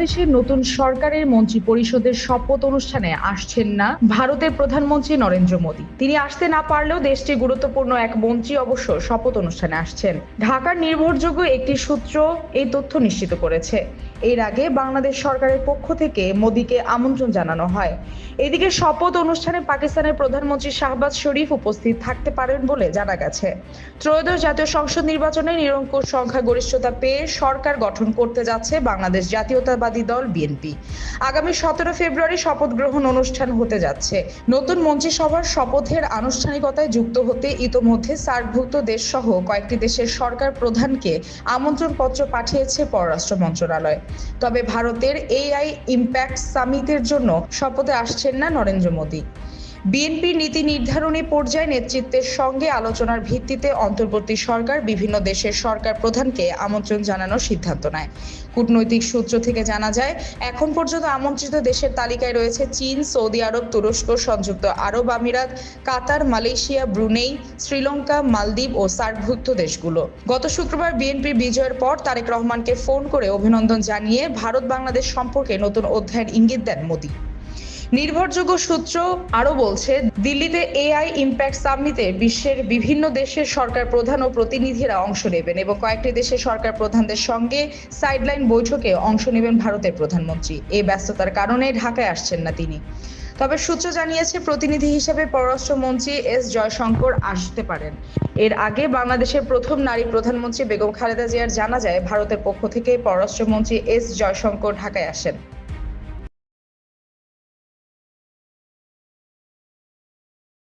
বাংলাদেশের নতুন সরকারের মন্ত্রী পরিষদের শপথ অনুষ্ঠানে আসছেন না ভারতের প্রধানমন্ত্রী নরেন্দ্র মোদী। তিনি আসতে না পারলেও দেশটির গুরুত্বপূর্ণ এক মন্ত্রী অবশ্য শপথ অনুষ্ঠানে আসছেন। ঢাকার নির্ভরযোগ্য একটি সূত্র এই তথ্য নিশ্চিত করেছে। এর আগে বাংলাদেশ সরকারের পক্ষ থেকে মোদীকে আমন্ত্রণ জানানো হয়। এদিকে শপথ অনুষ্ঠানে পাকিস্তানের প্রধানমন্ত্রী শাহবাজ শরীফ উপস্থিত থাকতে পারেন বলে জানা গেছে। ত্রয়োদশ জাতীয় সংসদ নির্বাচনে নিরঙ্কুশ সংখ্যাগরিষ্ঠতা পেয়ে সরকার গঠন করতে যাচ্ছে বাংলাদেশ জাতীয়তাবাদী দল বিএনপি। আগামী সতেরো ফেব্রুয়ারি শপথ গ্রহণ অনুষ্ঠান হতে যাচ্ছে। নতুন মন্ত্রিসভার শপথের আনুষ্ঠানিকতায় যুক্ত হতে ইতোমধ্যে সার্কভুক্ত দেশ সহ কয়েকটি দেশের সরকার প্রধানকে আমন্ত্রণপত্র পাঠিয়েছে পররাষ্ট্র মন্ত্রণালয়। তবে ভারতের এআই ইম্প্যাক্ট সামিটের জন্য শপথে আসছেন না নরেন্দ্র মোদী। বিএনপির নীতি নির্ধারণী পর্যায়ে নেতৃত্বের সঙ্গে আলোচনার ভিত্তিতে অন্তর্বর্তী সরকার বিভিন্ন দেশের সরকার প্রধানকে আমন্ত্রণ জানানোর সিদ্ধান্ত নেয়। কূটনৈতিক সূত্র থেকে জানা যায়, এখন পর্যন্ত আমন্ত্রিত দেশের তালিকায় রয়েছে চীন, সৌদি আরব, তুরস্ক, সংযুক্ত আরব আমিরাত, কাতার, মালয়েশিয়া, ব্রুনেই, শ্রীলঙ্কা, মালদ্বীপ ও সার্কভুক্ত দেশগুলো। গত শুক্রবার বিএনপির বিজয়ের পর তারেক রহমানকে ফোন করে অভিনন্দন জানিয়ে ভারত বাংলাদেশ সম্পর্কে নতুন অধ্যায়ের ইঙ্গিত দেন মোদী। নির্ভরযোগ্য সূত্র আরও বলছে, দিল্লিতে এআই ইম্প্যাক্ট সামিটে বিশ্বের বিভিন্ন দেশের সরকার প্রধান ও প্রতিনিধিরা অংশ নেবেন এবং কয়েকটি দেশের সরকার প্রধানদের সঙ্গে সাইডলাইন বৈঠকে অংশ নেবেন ভারতের প্রধানমন্ত্রী। এই ব্যস্ততার কারণে ঢাকায় আসছেন না তিনি। তবে সূত্র জানিয়েছে, প্রতিনিধি হিসেবে পররাষ্ট্রমন্ত্রী এস জয়শঙ্কর আসতে পারেন। এর আগে বাংলাদেশের প্রথম নারী প্রধানমন্ত্রী বেগম খালেদা জিয়ার জানা যায়, ভারতের পক্ষ থেকে পররাষ্ট্রমন্ত্রী এস জয়শঙ্কর ঢাকায় আসেন।